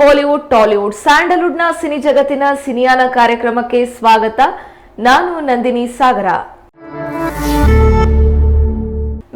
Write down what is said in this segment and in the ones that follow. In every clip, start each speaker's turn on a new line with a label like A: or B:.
A: Bollywood, Tollywood, ಸ್ಯಾಂಡಲ್ವುಡ್ನ cine ಜಗತ್ತಿನ ಸಿನಿಯಾನ ಕಾರ್ಯಕ್ರಮಕ್ಕೆ ಸ್ವಾಗತ. ನಾನು Nandini Sagar.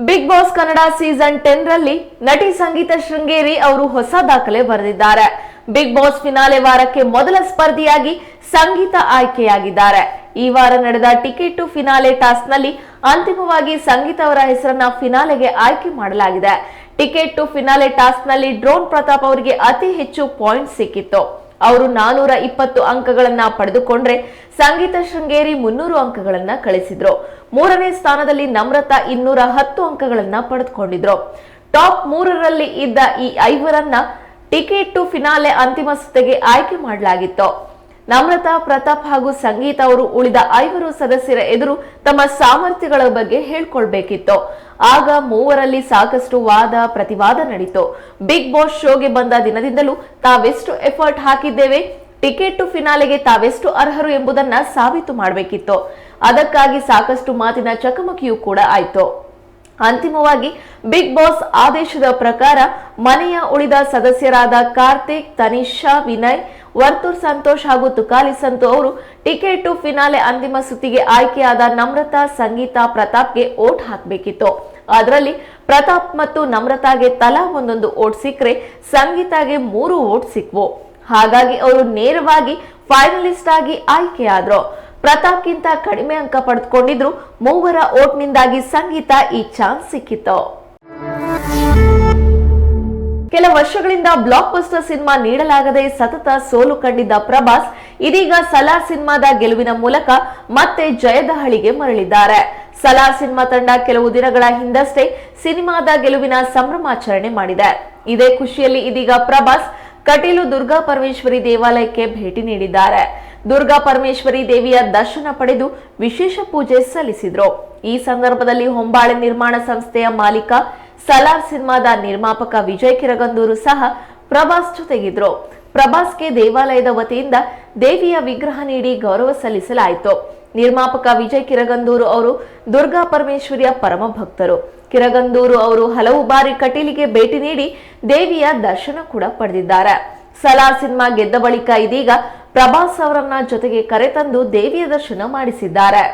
A: Big boss Kannada season ten ರಲ್ಲಿ ನಟಿ ಸಂಗೀತ ಶೃಂಗೇರಿ ಅವರು ಹೊಸ ದಾಖಲೆ ಬರೆದಿದ್ದಾರೆ. ಬಿಗ್ ಬಾಸ್ ಫಿನಾಲೆ ವಾರಕ್ಕೆ ಮೊದಲ ಸ್ಪರ್ಧಿಯಾಗಿ ಸಂಗೀತ ಆಯ್ಕೆಯಾಗಿದ್ದಾರೆ. ಈ ವಾರ ನಡೆದ ಟಿಕೆಟ್ ಟು ಫಿನಾಲೆ ಟಾಸ್ಕ್ನಲ್ಲಿ ಅಂತಿಮವಾಗಿ ಸಂಗೀತ ಅವರ ಹೆಸರನ್ನ ಫಿನಾಲೆಗೆ ಆಯ್ಕೆ ಮಾಡಲಾಗಿದೆ. ಟಿಕೆಟ್ ಟು ಫಿನಾಲೆ ಟಾಸ್ಕ್ನಲ್ಲಿ ಡ್ರೋನ್ ಪ್ರತಾಪ್ ಅವರಿಗೆ ಅತಿ ಹೆಚ್ಚು ಪಾಯಿಂಟ್ ಸಿಕ್ಕಿತ್ತು. ಅವರು ನಾನೂರ ಇಪ್ಪತ್ತು ಅಂಕಗಳನ್ನ ಪಡೆದುಕೊಂಡ್ರೆ ಸಂಗೀತ ಶೃಂಗೇರಿ ಮುನ್ನೂರು ಅಂಕಗಳನ್ನ ಕಳಿಸಿದ್ರು. ಮೂರನೇ ಸ್ಥಾನದಲ್ಲಿ ನಮ್ರತಾ ಇನ್ನೂರ ಹತ್ತು ಅಂಕಗಳನ್ನ ಪಡೆದುಕೊಂಡಿದ್ರು. ಟಾಪ್ ಮೂರರಲ್ಲಿ ಇದ್ದ ಈ ಐವರನ್ನ ಟಿಕೆಟ್ ಟು ಫಿನಾಲೆ ಅಂತಿಮ ಸುತ್ತಿಗೆ ಆಯ್ಕೆ ಮಾಡಲಾಗಿತ್ತು. ನಮ್ರತಾ, ಪ್ರತಾಪ್ ಹಾಗೂ ಸಂಗೀತ ಅವರು ಉಳಿದ ಐವರು ಸದಸ್ಯರ ಎದುರು ತಮ್ಮ ಸಾಮರ್ಥ್ಯಗಳ ಬಗ್ಗೆ ಹೇಳ್ಕೊಳ್ಬೇಕಿತ್ತು. ಆಗ ಮೂವರಲ್ಲಿ ಸಾಕಷ್ಟು ವಾದ, ಪ್ರತಿವಾದ ನಡೀತು. ಬಿಗ್ ಬಾಸ್ ಶೋಗೆ ಬಂದ ದಿನದಿಂದಲೂ ತಾವೆಷ್ಟು ಎಫರ್ಟ್ ಹಾಕಿದ್ದೇವೆ? ಟಿಕೆಟ್ ಟು ಫಿನಾಲೆಗೆ ತಾವೆಷ್ಟು ಅರ್ಹರು ಎಂಬುದನ್ನ ಸಾಬೀತು ಮಾಡಬೇಕಿತ್ತು. ಅದಕ್ಕಾಗಿ ಸಾಕಷ್ಟು ಮಾತಿನ ಚಕಮಕಿಯೂ ಕೂಡ ಆಯ್ತು. ಅಂತಿಮವಾಗಿ, ಬಿಗ್ ಬಾಸ್ ಆದೇಶದ ಪ್ರಕಾರ ಮನೆಯ ಉಳಿದ ಸದಸ್ಯರಾದ ಕಾರ್ತಿಕ್, ತನಿಷಾ, ವಿನಯ್ ವರ್ತೂರ್ ಸಂತೋಷ್ ಹಾಗೂ ತುಕಾಲಿ ಸಂತು ಅವರು ಟಿಕೆಟ್ ಟು ಫಿನಾಲೆ ಅಂತಿಮ ಸುತ್ತಿಗೆ ಆಯ್ಕೆಯಾದ ನಮ್ರತಾ ಸಂಗೀತ ಪ್ರತಾಪ್ಗೆ ಓಟ್ ಹಾಕಬೇಕಿತ್ತು. ಅದರಲ್ಲಿ ಪ್ರತಾಪ್ ಮತ್ತು ನಮ್ರತಾಗೆ ತಲಾ ಒಂದೊಂದು ಓಟ್ ಸಿಕ್ಕರೆ ಸಂಗೀತಾಗೆ ಮೂರು ಓಟ್ ಸಿಕ್ವು. ಹಾಗಾಗಿ ಅವರು ನೇರವಾಗಿ ಫೈನಲಿಸ್ಟ್ ಆಗಿ ಆಯ್ಕೆಯಾದ್ರು. ಪ್ರತಾಪ್ಗಿಂತ ಕಡಿಮೆ ಅಂಕ ಪಡೆದುಕೊಂಡಿದ್ರು ಮೂವರ ಓಟ್ನಿಂದಾಗಿ ಸಂಗೀತ ಈ ಚಾನ್ಸ್ ಸಿಕ್ಕಿತ್ತು. ಕೆಲ ವರ್ಷಗಳಿಂದ ಬ್ಲಾಕ್ ಬಸ್ಟರ್ ಸಿನಿಮಾ ನೀಡಲಾಗದೆ ಸತತ ಸೋಲು ಕಂಡಿದ್ದ ಪ್ರಭಾಸ್, ಇದೀಗ ಸಲಾರ್ ಸಿನಿಮಾದ ಗೆಲುವಿನ ಮೂಲಕ ಮತ್ತೆ ಜಯದ ಹಳಿಗೆ ಮರಳಿದ್ದಾರೆ. ಸಲಾರ್ ಸಿನಿಮಾ ತಂಡ ಕೆಲವು ದಿನಗಳ ಹಿಂದಷ್ಟೇ ಸಿನಿಮಾದ ಗೆಲುವಿನ ಸಂಭ್ರಮಾಚರಣೆ ಮಾಡಿದೆ. ಇದೇ ಖುಷಿಯಲ್ಲಿ ಇದೀಗ ಪ್ರಭಾಸ್ ಕಟೀಲು ದುರ್ಗಾ ಪರಮೇಶ್ವರಿ ದೇವಾಲಯಕ್ಕೆ ಭೇಟಿ ನೀಡಿದ್ದಾರೆ. ದುರ್ಗಾ ಪರಮೇಶ್ವರಿ ದೇವಿಯ ದರ್ಶನ ಪಡೆದು ವಿಶೇಷ ಪೂಜೆ ಸಲ್ಲಿಸಿದ್ರು. ಈ ಸಂದರ್ಭದಲ್ಲಿ ಹೊಂಬಾಳೆ ನಿರ್ಮಾಣ ಸಂಸ್ಥೆಯ ಮಾಲೀಕ ಸಲಾರ್ ಸಿನಿಮಾದ ನಿರ್ಮಾಪಕ ವಿಜಯ್ ಕಿರಗಂದೂರು ಸಹ ಪ್ರಭಾಸ್ ಜೊತೆಗಿದ್ರು. ಪ್ರಭಾಸ್ಗೆ ದೇವಾಲಯದ ವತಿಯಿಂದ ದೇವಿಯ ವಿಗ್ರಹ ನೀಡಿ ಗೌರವ ಸಲ್ಲಿಸಲಾಯಿತು. ನಿರ್ಮಾಪಕ ವಿಜಯ್ ಕಿರಗಂದೂರು ಅವರು ದುರ್ಗಾ ಪರಮೇಶ್ವರಿಯ ಪರಮ ಭಕ್ತರು. ಕಿರಗಂದೂರು ಅವರು ಹಲವು ಬಾರಿ ಕಟೀಲಿಗೆ ಭೇಟಿ ನೀಡಿ ದೇವಿಯ ದರ್ಶನ ಕೂಡ ಪಡೆದಿದ್ದಾರೆ. ಸಲಾರ್ ಸಿನಿಮಾ ಗೆದ್ದ ಬಳಿಕ ಇದೀಗ ಪ್ರಭಾಸ್ ಅವರನ್ನ ಜೊತೆಗೆ ಕರೆತಂದು ದೇವಿಯ ದರ್ಶನ ಮಾಡಿಸಿದ್ದಾರೆ.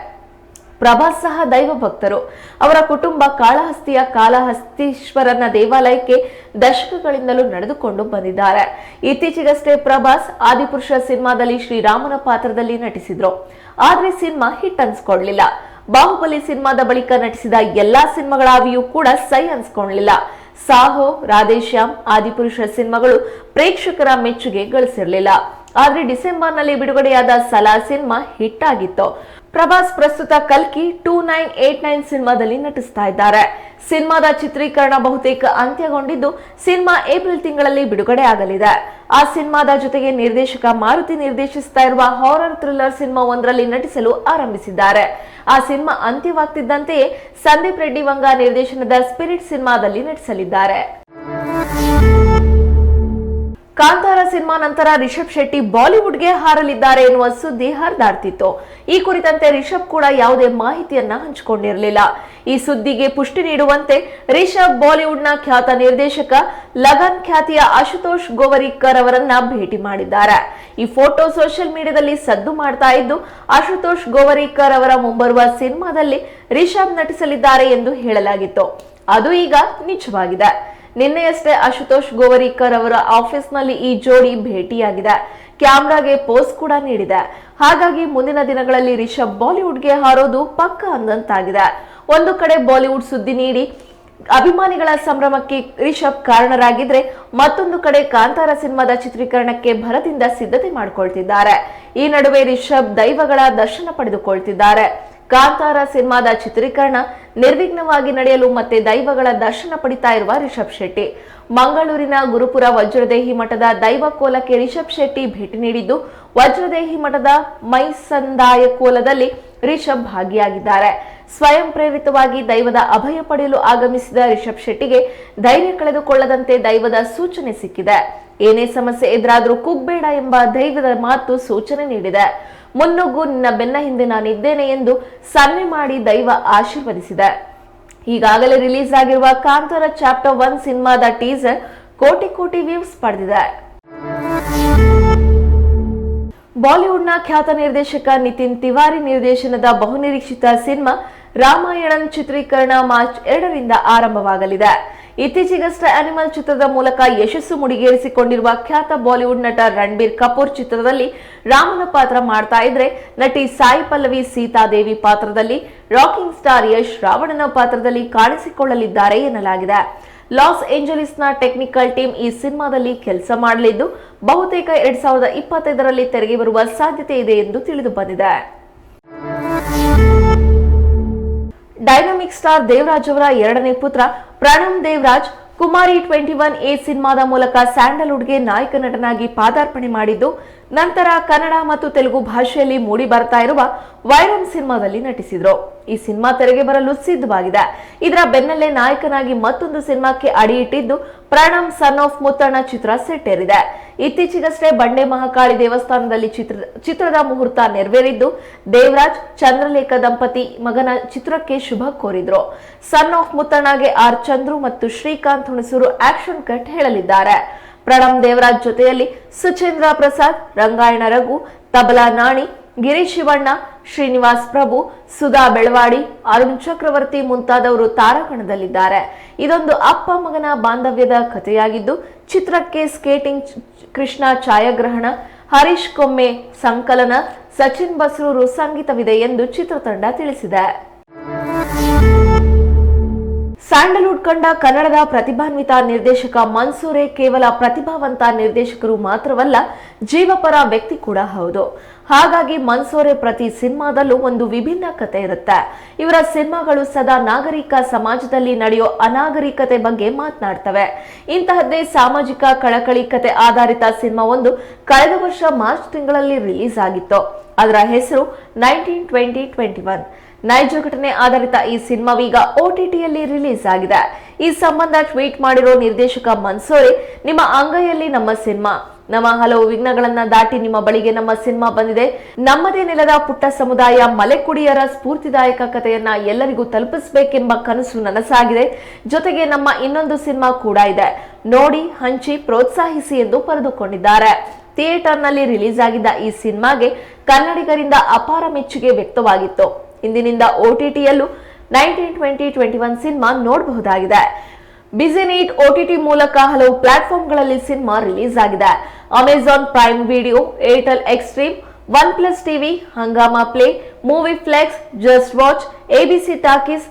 A: ಪ್ರಭಾಸ್ ಸಹ ದೈವ ಭಕ್ತರು. ಅವರ ಕುಟುಂಬ ಕಾಳಹಸ್ತಿಯ ಕಾಳಹಸ್ತೀಶ್ವರನ ದೇವಾಲಯಕ್ಕೆ ದಶಕಗಳಿಂದಲೂ ನಡೆದುಕೊಂಡು ಬಂದಿದ್ದಾರೆ. ಇತ್ತೀಚೆಗಷ್ಟೇ ಪ್ರಭಾಸ್ ಆದಿಪುರುಷ ಸಿನಿಮಾದಲ್ಲಿ ಶ್ರೀರಾಮನ ಪಾತ್ರದಲ್ಲಿ ನಟಿಸಿದ್ರು. ಆದ್ರೆ ಸಿನಿಮಾ ಹಿಟ್ ಅನ್ಸ್ಕೊಳ್ಲಿಲ್ಲ. ಬಾಹುಬಲಿ ಸಿನಿಮಾದ ಬಳಿಕ ನಟಿಸಿದ ಎಲ್ಲಾ ಸಿನಿಮಾಗಳಾವಿಯೂ ಕೂಡ ಸೈ ಅನ್ಸ್ಕೊಳ್ಲಿಲ್ಲ. ಸಾಹೋ, ರಾಧೇಶ್ಯಾಮ್, ಆದಿಪುರುಷ ಸಿನಿಮಾಗಳು ಪ್ರೇಕ್ಷಕರ ಮೆಚ್ಚುಗೆ ಗಳಿಸಿರಲಿಲ್ಲ. ಆದ್ರೆ ಡಿಸೆಂಬರ್ನಲ್ಲಿ ಬಿಡುಗಡೆಯಾದ ಸಲಾ ಸಿನಿಮಾ ಹಿಟ್ ಆಗಿತ್ತು. ಪ್ರಭಾಸ್ ಪ್ರಸ್ತುತ ಕಲ್ಕಿ ಟೂ ನೈನ್ ಏಟ್ ನೈನ್ ಸಿನಿಮಾದಲ್ಲಿ ನಟಿಸ್ತಾ ಇದ್ದಾರೆ. ಸಿನಿಮಾದ ಚಿತ್ರೀಕರಣ ಬಹುತೇಕ ಅಂತ್ಯಗೊಂಡಿದ್ದು ಸಿನಿಮಾ ಏಪ್ರಿಲ್ ತಿಂಗಳಲ್ಲಿ ಬಿಡುಗಡೆ ಆಗಲಿದೆ ಆ ಸಿನಿಮಾದ ಜೊತೆಗೆ ನಿರ್ದೇಶಕ ಮಾರುತಿ ನಿರ್ದೇಶಿಸ್ತಾ ಇರುವ ಹಾರರ್ ಥ್ರಿಲ್ಲರ್ ಸಿನಿಮಾ ಒಂದರಲ್ಲಿ ನಟಿಸಲು ಆರಂಭಿಸಿದ್ದಾರೆ. ಆ ಸಿನಿಮಾ ಅಂತ್ಯವಾಗ್ತಿದ್ದಂತೆಯೇ ಸಂದೀಪ್ ರೆಡ್ಡಿ ವಂಗ ನಿರ್ದೇಶನದ ಸ್ಪಿರಿಟ್ ಸಿನಿಮಾದಲ್ಲಿ ನಟಿಸಲಿದ್ದಾರೆ. ಕಾಂತಾರ ಸಿನಿಮಾ ನಂತರ ರಿಷಬ್ ಶೆಟ್ಟಿ ಬಾಲಿವುಡ್ಗೆ ಹಾರಲಿದ್ದಾರೆ ಎನ್ನುವ ಸುದ್ದಿ ಹರಿದಾಡ್ತಿತ್ತು. ಈ ಕುರಿತಂತೆ ರಿಷಬ್ ಕೂಡ ಯಾವುದೇ ಮಾಹಿತಿಯನ್ನ ಹಂಚಿಕೊಂಡಿರಲಿಲ್ಲ. ಈ ಸುದ್ದಿಗೆ ಪುಷ್ಟಿ ನೀಡುವಂತೆ ರಿಷಬ್ ಬಾಲಿವುಡ್ನ ಖ್ಯಾತ ನಿರ್ದೇಶಕ ಲಗನ್ ಖ್ಯಾತಿಯ ಆಶುತೋಷ್ ಗೋವರಿಕರ್ ಅವರನ್ನ ಭೇಟಿ ಮಾಡಿದ್ದಾರೆ. ಈ ಫೋಟೋ ಸೋಷಿಯಲ್ ಮೀಡಿಯಾದಲ್ಲಿ ಸದ್ದು ಮಾಡ್ತಾ ಇದ್ದು, ಆಶುತೋಷ್ ಗೋವರಿಕರ್ ಅವರ ಮುಂಬರುವ ಸಿನಿಮಾದಲ್ಲಿ ರಿಷಬ್ ನಟಿಸಲಿದ್ದಾರೆ ಎಂದು ಹೇಳಲಾಗಿತ್ತು. ಅದು ಈಗ ನಿಜವಾಗಿದೆ. ನಿನ್ನೆಯಷ್ಟೇ ಅಶುತೋಷ್ ಗೋವರಿಕರ್ ಅವರ ಆಫೀಸ್ನಲ್ಲಿ ಈ ಜೋಡಿ ಭೇಟಿಯಾಗಿದೆ. ಕ್ಯಾಮ್ರಾಗೆ ಪೋಸ್ ಕೂಡ ನೀಡಿದೆ. ಹಾಗಾಗಿ ಮುಂದಿನ ದಿನಗಳಲ್ಲಿ ರಿಷಬ್ ಬಾಲಿವುಡ್ಗೆ ಹಾರೋದು ಪಕ್ಕ ಅಂದಂತಾಗಿದೆ. ಒಂದು ಕಡೆ ಬಾಲಿವುಡ್ ಸುದ್ದಿ ನೀಡಿ ಅಭಿಮಾನಿಗಳ ಸಂಭ್ರಮಕ್ಕೆ ರಿಷಬ್ ಕಾರಣರಾಗಿದ್ರೆ ಮತ್ತೊಂದು ಕಡೆ ಕಾಂತಾರ ಸಿನಿಮಾದ ಚಿತ್ರೀಕರಣಕ್ಕೆ ಭರದಿಂದ ಸಿದ್ಧತೆ ಮಾಡಿಕೊಳ್ತಿದ್ದಾರೆ. ಈ ನಡುವೆ ರಿಷಬ್ ದೈವಗಳ ದರ್ಶನ ಪಡೆದುಕೊಳ್ತಿದ್ದಾರೆ. ಕಾಂತಾರ ಸಿನಿಮಾದ ಚಿತ್ರೀಕರಣ ನಿರ್ವಿಘ್ನವಾಗಿ ನಡೆಯಲು ಮತ್ತೆ ದೈವಗಳ ದರ್ಶನ ಪಡಿತಾ ಇರುವ ರಿಷಬ್ ಶೆಟ್ಟಿ. ಮಂಗಳೂರಿನ ಗುರುಪುರ ವಜ್ರದೇಹಿ ಮಠದ ದೈವ ಕೋಲಕ್ಕೆ ರಿಷಬ್ ಶೆಟ್ಟಿ ಭೇಟಿ ನೀಡಿದ್ದು, ವಜ್ರದೇಹಿ ಮಠದ ಮೈಸಂದಾಯ ಕೋಲದಲ್ಲಿ ರಿಷಬ್ ಭಾಗಿಯಾಗಿದ್ದಾರೆ. ಸ್ವಯಂ ಪ್ರೇರಿತವಾಗಿ ದೈವದ ಅಭಯ ಪಡೆಯಲು ಆಗಮಿಸಿದ ರಿಷಬ್ ಶೆಟ್ಟಿಗೆ ಧೈರ್ಯ ಕಳೆದುಕೊಳ್ಳದಂತೆ ದೈವದ ಸೂಚನೆ ಸಿಕ್ಕಿದೆ. ಏನೇ ಸಮಸ್ಯೆ ಎದುರಾದರೂ ಕುಗ್ಬೇಡ ಎಂಬ ದೈವದ ಮಾತು ಸೂಚನೆ ನೀಡಿದೆ. ಮುನ್ನುಗ್ಗು ನಿನ್ನ ಬೆನ್ನ ಹಿಂದೆ ನಾನಿದ್ದೇನೆ ಎಂದು ಸನ್ನೆ ಮಾಡಿ ದೈವ ಆಶೀರ್ವದಿಸಿದೆ. ಈಗಾಗಲೇ ರಿಲೀಸ್ ಆಗಿರುವ ಕಾಂತಾರ ಚಾಪ್ಟರ್ ಒನ್ ಸಿನಿಮಾದ ಟೀಸರ್ ಕೋಟಿ ಕೋಟಿ ವ್ಯೂಸ್ ಪಡೆದಿದೆ. ಬಾಲಿವುಡ್ನ ಖ್ಯಾತ ನಿರ್ದೇಶಕ ನಿತಿನ್ ತಿವಾರಿ ನಿರ್ದೇಶನದ ಬಹುನಿರೀಕ್ಷಿತ ಸಿನಿಮಾ ರಾಮಾಯಣ ಚಿತ್ರೀಕರಣ ಮಾರ್ಚ್ ಎರಡರಿಂದ ಆರಂಭವಾಗಲಿದೆ. ಇತ್ತೀಚೆಗಷ್ಟೇ ಅನಿಮಲ್ ಚಿತ್ರದ ಮೂಲಕ ಯಶಸ್ಸು ಮುಡಿಗೇರಿಸಿಕೊಂಡಿರುವ ಖ್ಯಾತ ಬಾಲಿವುಡ್ ನಟ ರಣಬೀರ್ ಕಪೂರ್ ಚಿತ್ರದಲ್ಲಿ ರಾಮನ ಪಾತ್ರ ಮಾಡ್ತಾ ಇದ್ರೆ ನಟಿ ಸಾಯಿ ಪಲ್ಲವಿ ಸೀತಾದೇವಿ ಪಾತ್ರದಲ್ಲಿ ರಾಕಿಂಗ್ ಸ್ಟಾರ್ ಯಶ್ ರಾವಣನ ಪಾತ್ರದಲ್ಲಿ ಕಾಣಿಸಿಕೊಳ್ಳಲಿದ್ದಾರೆ ಎನ್ನಲಾಗಿದೆ. ಲಾಸ್ ಏಂಜಲೀಸ್ನ ಟೆಕ್ನಿಕಲ್ ಟೀಮ್ ಈ ಸಿನಿಮಾದಲ್ಲಿ ಕೆಲಸ ಮಾಡಲಿದ್ದು, ಬಹುತೇಕ ಎರಡ್ ಸಾವಿರದ ಇಪ್ಪತ್ತೈದರಲ್ಲಿ ತೆರೆಗೆ ಬರುವ ಸಾಧ್ಯತೆ ಇದೆ ಎಂದು ತಿಳಿದು ಬಂದಿದೆ. ಡೈನಾಮಿಕ್ ಸ್ಟಾರ್ ದೇವರಾಜ್ ಅವರ ಎರಡನೇ ಪುತ್ರ Pranam Devaraj Kumari twenty one F ಸಿನಿಮಾದ ಮೂಲಕ ಸ್ಯಾಂಡಲ್ವುಡ್ಗೆ ನಾಯಕ ನಟನಾಗಿ ಪಾದಾರ್ಪಣೆ ಮಾಡಿದ್ದು ನಂತರ ಕನ್ನಡ ಮತ್ತು ತೆಲುಗು ಭಾಷೆಯಲ್ಲಿ ಮೂಡಿ ಬರ್ತಾ ಇರುವ ವೈರಂ ಸಿನಿಮಾದಲ್ಲಿ ನಟಿಸಿದ್ರು. ಈ ಸಿನಿಮಾ ತೆರೆಗೆ ಬರಲು ಸಿದ್ಧವಾಗಿದೆ. ಇದರ ಬೆನ್ನಲ್ಲೇ ನಾಯಕನಾಗಿ ಮತ್ತೊಂದು ಸಿನಿಮಾಕ್ಕೆ ಅಡಿಯಿಟ್ಟಿದ್ದು ಪ್ರಣಮ್ ಸನ್ ಆಫ್ ಮುತ್ತಣ್ಣ ಚಿತ್ರ ಸೆಟ್ಟೇರಿದೆ. ಇತ್ತೀಚೆಗಷ್ಟೇ ಬಂಡೆ ಮಹಾಕಾಳಿ ದೇವಸ್ಥಾನದಲ್ಲಿ ಚಿತ್ರ, ಚಿತ್ರದ ಮುಹೂರ್ತ ನೆರವೇರಿದ್ದು ದೇವರಾಜ್, ಚಂದ್ರಲೇಖ ದಂಪತಿ ಮಗನ ಚಿತ್ರಕ್ಕೆ ಶುಭ ಕೋರಿದ್ರು. ಸನ್ ಆಫ್ ಮುತ್ತಣ್ಣಗೆ ಆರ್ ಚಂದ್ರು ಮತ್ತು ಶ್ರೀಕಾಂತ್ ಹುಣಸೂರು ಆಕ್ಷನ್ ಕಟ್ ಹೇಳಲಿದ್ದಾರೆ. ಪ್ರಣಮ್ ದೇವರಾಜ್ ಜೊತೆಯಲ್ಲಿ ಸುಚೇಂದ್ರ ಪ್ರಸಾದ್, ರಂಗಾಯಣ ರಘು, ತಬಲಾ ನಾಣಿ, ಗಿರೀಶ್ ಶಿವಣ್ಣ, ಶ್ರೀನಿವಾಸ್ ಪ್ರಭು, ಸುಧಾ ಬೆಳವಾಡಿ, ಅರುಣ್ ಚಕ್ರವರ್ತಿ ಮುಂತಾದವರು ತಾರಾಗಣದಲ್ಲಿದ್ದಾರೆ ಇದೊಂದು ಅಪ್ಪ ಮಗನ ಬಾಂಧವ್ಯದ ಕಥೆಯಾಗಿದ್ದು, ಚಿತ್ರಕ್ಕೆ ಸ್ಕೇಟಿಂಗ್ ಕೃಷ್ಣ ಛಾಯಾಗ್ರಹಣ, ಹರೀಶ್ ಕೊಮ್ಮೆ ಸಂಕಲನ, ಸಚಿನ್ ಬಸ್ರೂರು ಸಂಗೀತವಿದೆ ಎಂದು ಚಿತ್ರತಂಡ ತಿಳಿಸಿದೆ. ಸ್ಯಾಂಡಲ್ವುಡ್ ಕಂಡ ಕನ್ನಡದ ಪ್ರತಿಭಾನ್ವಿತ ನಿರ್ದೇಶಕ ಮನ್ಸೂರೆ ಕೇವಲ ಪ್ರತಿಭಾವಂತ ನಿರ್ದೇಶಕರು ಮಾತ್ರವಲ್ಲ, ಜೀವಪರ ವ್ಯಕ್ತಿ ಕೂಡ ಹೌದು. ಹಾಗಾಗಿ ಮನ್ಸೂರೆ ಪ್ರತಿ ಸಿನಿಮಾದಲ್ಲೂ ಒಂದು ವಿಭಿನ್ನ ಕತೆ ಇರುತ್ತೆ. ಇವರ ಸಿನಿಮಾಗಳು ಸದಾ ನಾಗರಿಕ ಸಮಾಜದಲ್ಲಿ ನಡೆಯೋ ಅನಾಗರಿಕತೆ ಬಗ್ಗೆ ಮಾತನಾಡ್ತವೆ. ಇಂತಹದ್ದೇ ಸಾಮಾಜಿಕ ಕಳಕಳಿ ಕತೆ ಆಧಾರಿತ ಸಿನಿಮಾ ಒಂದು ಕಳೆದ ವರ್ಷ ಮಾರ್ಚ್ ತಿಂಗಳಲ್ಲಿ ರಿಲೀಸ್ ಆಗಿತ್ತು. ಅದರ ಹೆಸರು ನೈನ್ಟೀನ್ ಟ್ವೆಂಟಿ ಟ್ವೆಂಟಿ ಒನ್. ನೈಜ ಘಟನೆ ಆಧಾರಿತ ಈ ಸಿನಿಮಾವೀಗ ಓಟಿಟಿಯಲ್ಲಿ ರಿಲೀಸ್ ಆಗಿದೆ. ಈ ಸಂಬಂಧ ಟ್ವೀಟ್ ಮಾಡಿರೋ ನಿರ್ದೇಶಕ ಮನ್ಸೋರಿ, ನಿಮ್ಮ ಅಂಗೈಯಲ್ಲಿ ನಮ್ಮ ಸಿನಿಮಾ. ನಮ್ಮ ಹಲವು ವಿಘ್ನಗಳನ್ನ ದಾಟಿ ನಿಮ್ಮ ಬಳಿಗೆ ನಮ್ಮ ಸಿನಿಮಾ ಬಂದಿದೆ. ನಮ್ಮದೇ ನೆಲದ ಪುಟ್ಟ ಸಮುದಾಯ ಮಲೆಕುಡಿಯರ ಸ್ಫೂರ್ತಿದಾಯಕ ಕಥೆಯನ್ನ ಎಲ್ಲರಿಗೂ ತಲುಪಿಸಬೇಕೆಂಬ ಕನಸು ನನಸಾಗಿದೆ. ಜೊತೆಗೆ ನಮ್ಮ ಇನ್ನೊಂದು ಸಿನಿಮಾ ಕೂಡ ಇದೆ. ನೋಡಿ, ಹಂಚಿ, ಪ್ರೋತ್ಸಾಹಿಸಿ ಎಂದು ಬರೆದುಕೊಂಡಿದ್ದಾರೆ ಥಿಯೇಟರ್ನಲ್ಲಿ ರಿಲೀಸ್ ಆಗಿದ್ದ ಈ ಸಿನಿಮಾಗೆ ಕನ್ನಡಿಗರಿಂದ ಅಪಾರ ಮೆಚ್ಚುಗೆ ವ್ಯಕ್ತವಾಗಿತ್ತು. ಇಂದಿನಿಂದ ಓಟಿಟಿಯಲ್ಲೂ nineteen twenty twenty one cinema ನೋಡಬಹುದಾಗಿದೆ. ಬಿಸಿ ನೀಟ್ ಓಟಿಟಿ ಮೂಲಕ ಹಲವು ಪ್ಲಾಟ್ಫಾರ್ಮ್ಗಳಲ್ಲಿ ಸಿನಿಮಾ ರಿಲೀಸ್ ಆಗಿದೆ Amazon Prime Video, Airtel Xstream, One Plus TV, Hungama play, movie flex, just watch ABC talkies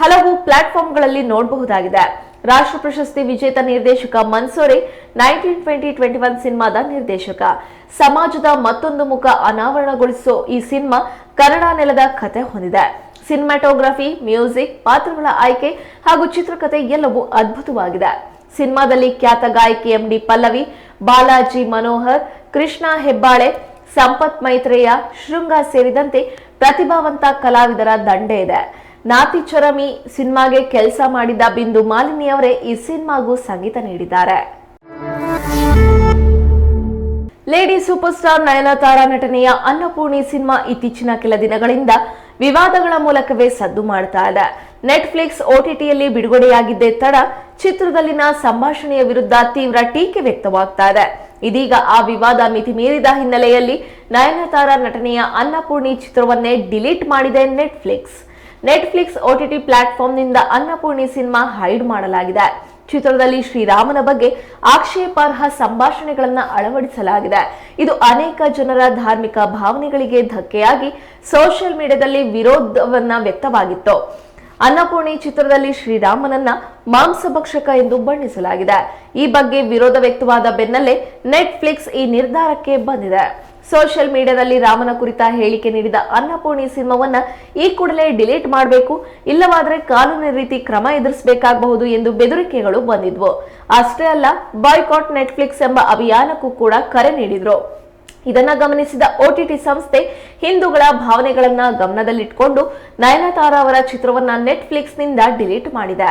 A: ಹಲವು ಪ್ಲಾಟ್ಫಾರ್ಮ್ಗಳಲ್ಲಿ ನೋಡಬಹುದಾಗಿದೆ. ರಾಷ್ಟ್ರ ಪ್ರಶಸ್ತಿ ವಿಜೇತ ನಿರ್ದೇಶಕ Mansore nineteen twenty twenty one ಸಿನಿಮಾದ ನಿರ್ದೇಶಕ. ಸಮಾಜದ ಮತ್ತೊಂದು ಮುಖ ಅನಾವರಣಗೊಳಿಸೋ ಈ ಸಿನಿಮಾ ಕನ್ನಡ ನೆಲದ ಕತೆ ಹೊಂದಿದೆ. ಸಿನಿಮಾಟೋಗ್ರಫಿ ಮ್ಯೂಸಿಕ್ ಪಾತ್ರಗಳ ಆಯ್ಕೆ ಹಾಗೂ ಚಿತ್ರಕಥೆ ಎಲ್ಲವೂ ಅದ್ಭುತವಾಗಿದೆ. ಸಿನಿಮಾದಲ್ಲಿ ಖ್ಯಾತ ಗಾಯಕಿ ಎಂ ಡಿ ಪಲ್ಲವಿ, ಬಾಲಾಜಿ ಮನೋಹರ್, ಕೃಷ್ಣ ಹೆಬ್ಬಾಳೆ, ಸಂಪತ್ ಮೈತ್ರೇಯ, ಶೃಂಗ ಸೇರಿದಂತೆ ಪ್ರತಿಭಾವಂತ ಕಲಾವಿದರ ದಂಡೆ ಇದೆ. ನಾತಿ ಚರಮಿ ಸಿನಿಮಾಗೆ ಕೆಲಸ ಮಾಡಿದ ಬಿಂದು ಮಾಲಿನಿ ಅವರೇ ಈ ಸಿನಿಮಾಗೂ ಸಂಗೀತ ನೀಡಿದ್ದಾರೆ. ಲೇಡಿ ಸೂಪರ್ ಸ್ಟಾರ್ ನಯನತಾರಾ ನಟನೆಯ ಅನ್ನಪೂರ್ಣಿ ಸಿನಿಮಾ ಇತ್ತೀಚಿನ ಕೆಲ ದಿನಗಳಿಂದ ವಿವಾದಗಳ ಮೂಲಕವೇ ಸದ್ದು ಮಾಡ್ತಾ ಇದೆ. ನೆಟ್ಫ್ಲಿಕ್ಸ್ ಓಟಿಟಿಯಲ್ಲಿ ಬಿಡುಗಡೆಯಾಗಿದ್ದೇ ತಡ ಚಿತ್ರದಲ್ಲಿನ ಸಂಭಾಷಣೆಯ ವಿರುದ್ಧ ತೀವ್ರ ಟೀಕೆ ವ್ಯಕ್ತವಾಗ್ತಾ ಇದೆ. ಇದೀಗ ಆ ವಿವಾದ ಮಿತಿ ಮೀರಿದ ಹಿನ್ನೆಲೆಯಲ್ಲಿ ನಯನತಾರಾ ನಟನೆಯ ಅನ್ನಪೂರ್ಣಿ ಚಿತ್ರವನ್ನೇ ಡಿಲೀಟ್ ಮಾಡಿದೆ ನೆಟ್ಫ್ಲಿಕ್ಸ್. ನೆಟ್ಫ್ಲಿಕ್ಸ್ ಓಟಿಟಿ ಪ್ಲಾಟ್ಫಾರ್ಮ್ನಿಂದ ಅನ್ನಪೂರ್ಣಿ ಸಿನಿಮಾ ಹೈಡ್ ಮಾಡಲಾಗಿದೆ. ಚಿತ್ರದಲ್ಲಿ ಶ್ರೀರಾಮನ ಬಗ್ಗೆ ಆಕ್ಷೇಪಾರ್ಹ ಸಂಭಾಷಣೆಗಳನ್ನು ಅಳವಡಿಸಲಾಗಿದೆ. ಇದು ಅನೇಕ ಜನರ ಧಾರ್ಮಿಕ ಭಾವನೆಗಳಿಗೆ ಧಕ್ಕೆಯಾಗಿ ಸೋಷಿಯಲ್ ಮೀಡಿಯಾದಲ್ಲಿ ವಿರೋಧವನ್ನ ವ್ಯಕ್ತವಾಗಿತ್ತು. ಅನ್ನಪೂರ್ಣಿ ಚಿತ್ರದಲ್ಲಿ ಶ್ರೀರಾಮನನ್ನ ಮಾಂಸಭಕ್ಷಕ ಎಂದು ಬಣ್ಣಿಸಲಾಗಿದೆ. ಈ ಬಗ್ಗೆ ವಿರೋಧ ವ್ಯಕ್ತವಾದ ಬೆನ್ನಲ್ಲೇ ನೆಟ್ಫ್ಲಿಕ್ಸ್ ಈ ನಿರ್ಧಾರಕ್ಕೆ ಬಂದಿದೆ. ಸೋಷಿಯಲ್ ಮೀಡಿಯಾದಲ್ಲಿ ರಾಮನ ಕುರಿತ ಹೇಳಿಕೆ ನೀಡಿದ ಅನ್ನಪೂರ್ಣಿ ಸಿನಿಮಾವನ್ನ ಈ ಕೂಡಲೇ ಡಿಲೀಟ್ ಮಾಡಬೇಕು, ಇಲ್ಲವಾದ್ರೆ ಕಾನೂನಿನ ರೀತಿ ಕ್ರಮ ಎದುರಿಸಬೇಕಾಗಬಹುದು ಎಂದು ಬೆದರಿಕೆಗಳು ಬಂದಿದ್ವು. ಅಷ್ಟೇ ಅಲ್ಲ, ಬಾಯ್ಕಾಟ್ ನೆಟ್ಫ್ಲಿಕ್ಸ್ ಎಂಬ ಅಭಿಯಾನಕ್ಕೂ ಕೂಡ ಕರೆ ನೀಡಿದ್ರು. ಇದನ್ನ ಗಮನಿಸಿದ ಓಟಿಟಿ ಸಂಸ್ಥೆ ಹಿಂದೂಗಳ ಭಾವನೆಗಳನ್ನ ಗಮನದಲ್ಲಿಟ್ಕೊಂಡು ನಯನತಾರ ಅವರ ಚಿತ್ರವನ್ನ ನೆಟ್ಫ್ಲಿಕ್ಸ್ನಿಂದ ಡಿಲೀಟ್ ಮಾಡಿದೆ.